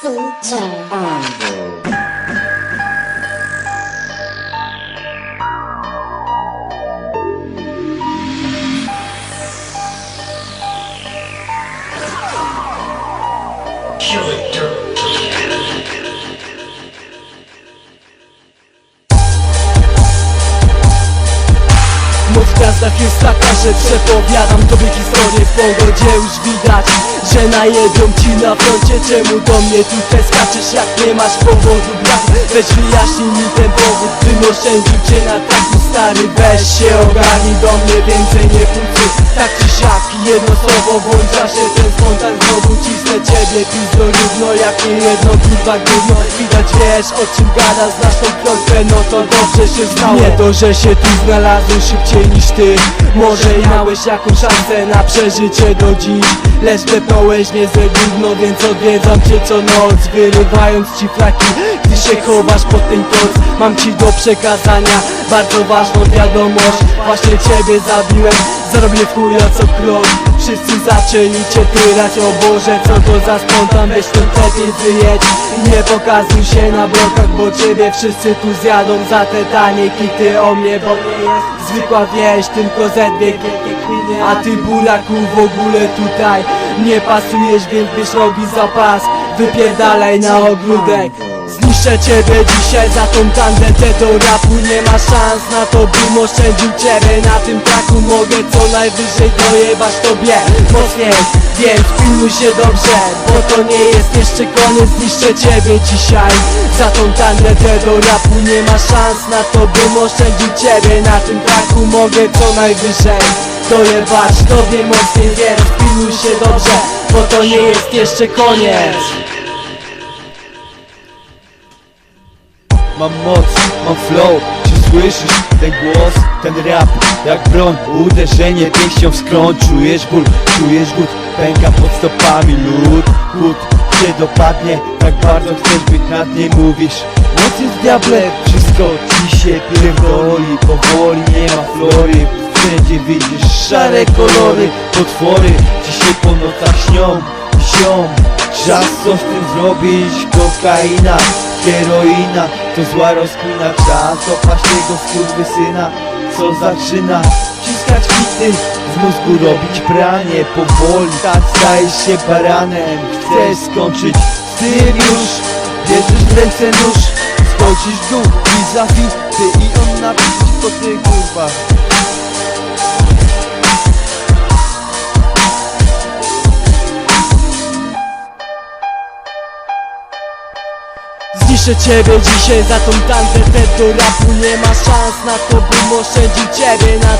CJ. Moc gwiazdach jest taka, że przepowiadam tobie historię w pogodzie. Już widać Że najedą ci na froncie, czemu do mnie tutaj skaczesz jak nie masz powodu? Brak Weź wyjaśnij mi ten powód, bym oszczędził cię na taku stary. Weź się ogarnij do mnie więcej nie pójdzie Tak czy siak jedno słowo włącza się ten spontan. Znowu cisnę ciebie pizdo równo jak nie jedno kurwa gówno. Widać wiesz o czym gada, znasz tą klątwę, no to dobrze się znało Nie to, że się tu znalazłem szybciej niż ty. Może miałeś jakąś szansę na przeżycie do dziś. Lecz wepnąłeś niezłe gówno, więc odwiedzam cię co noc Wyrywając ci flaki, gdy się chowasz pod ten koc. Mam ci do przekazania bardzo ważną wiadomość. Właśnie ciebie zabiłem, zarobię w chuja co krok Wszyscy zaczęli cię tyrać, o Boże co to za spontan Weź ten lepiej wyjedź i nie pokazuj się na blokach Bo ciebie wszyscy tu zjadą za te tanie kity o mnie Bo nie jest zwykła wieś, tylko ze dwie A ty buraku w ogóle tutaj nie pasujesz, więc byś robi zapas. Wypierdalaj na ogródek Zniszczę ciebie dzisiaj za tą tandetę do rapu Nie ma szans. Na to, bym oszczędził ciebie Na tym traku mogę co najwyżej dojebać tobie. Mocniej, więc pilnuj się dobrze Bo to nie jest jeszcze koniec. Zniszczę ciebie dzisiaj Za tą tandetę do rapu Nie ma szans. Na to, bym oszczędził ciebie Na tym traku mogę co najwyżej dojebać tobie mocniej. Więc pilnuj się dobrze Bo to nie jest jeszcze koniec Mam moc, mam flow. Czy słyszysz ten głos, ten rap? Jak broń, uderzenie pięścią w skroń Czujesz ból, czujesz głód. Pęka pod stopami lód. Chód cię dopadnie? Tak bardzo chcesz być nad nim Mówisz, noc jest diable Wszystko ci się pierdoli. Powoli nie ma flory. Wszędzie widzisz szare kolory. Potwory dzisiaj po nocach śnią Ziom, czas co z tym zrobić Kokaina, heroina To zła rozkmina Czas opaść tego skurwysyna Co zaczyna wciskać hity Z mózgu robić pranie Powoli tak stajesz się baranem. Chcesz skończyć z tym już Bierzesz w ręce nóż Schodzisz w dół i za chwil Ty i on na przeciwko ty kurwa Zniszczę ciebie dzisiaj za tą tandetę do rapu Nie ma szans na to, bym oszczędził ciebie na tym